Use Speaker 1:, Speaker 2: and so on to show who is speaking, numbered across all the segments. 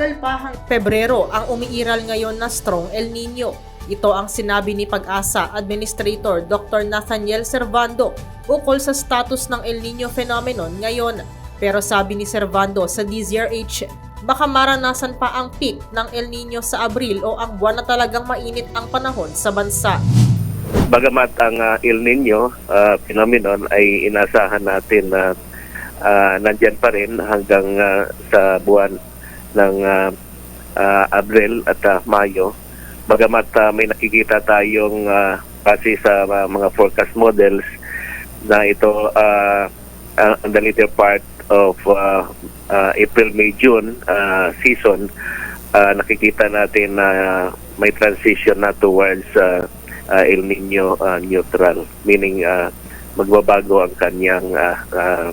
Speaker 1: tatagal pa hang Pebrero ang umiiral ngayon na strong El Nino. Ito ang sinabi ni Pag-asa Administrator Dr. Nathaniel Servando ukol sa status ng El Nino phenomenon ngayon. Pero sabi ni Servando sa DZRH, baka maranasan pa ang peak ng El Nino sa Abril o ang buwan na talagang mainit ang panahon sa bansa.
Speaker 2: Bagamat ang ah, El Nino ah, phenomenon ay inasahan natin na ah, nandyan pa rin hanggang ah, sa buwan ng ah, ah, Abril at ah, Mayo. Bagamat ah, may nakikita tayong ah, base sa ah, mga forecast models na ito ah, ang the later part of ah, ah, April, May, June ah, season ah, nakikita natin na may transition na towards ah, ah, El Nino ah, neutral meaning ah, magbabago ang kanyang ah, ah,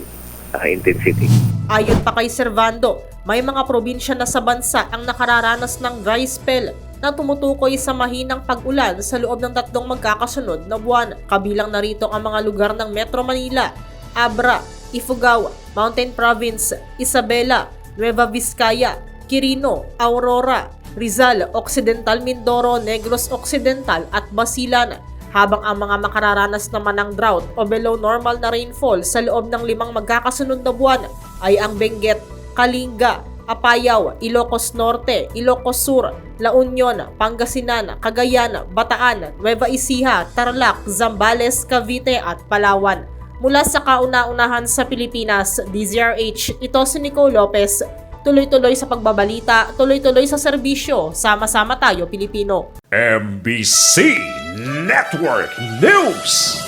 Speaker 2: ah, intensity.
Speaker 1: Ayon pa kay Servando, may mga probinsya na sa bansa ang nakararanas ng dry spell na tumutukoy sa mahinang pag-ulan sa loob ng tatlong magkakasunod na buwan. Kabilang narito ang mga lugar ng Metro Manila, Abra, Ifugao, Mountain Province, Isabela, Nueva Vizcaya, Quirino, Aurora, Rizal, Occidental Mindoro, Negros Occidental at Basilan habang ang mga makararanas naman ng drought o below normal na rainfall sa loob ng limang magkakasunod na buwan ay ang Benguet, Kalinga, Apayao, Ilocos Norte, Ilocos Sur, La Union, Pangasinan, Cagayan, Bataan, Nueva Ecija, Tarlac, Zambales, Cavite at Palawan. Mula sa kauna-unahan sa Pilipinas, DZRH, ito si Nico Lopez. Tuloy-tuloy sa pagbabalita, tuloy-tuloy sa serbisyo, sama-sama tayo Pilipino.
Speaker 3: MBC Network News.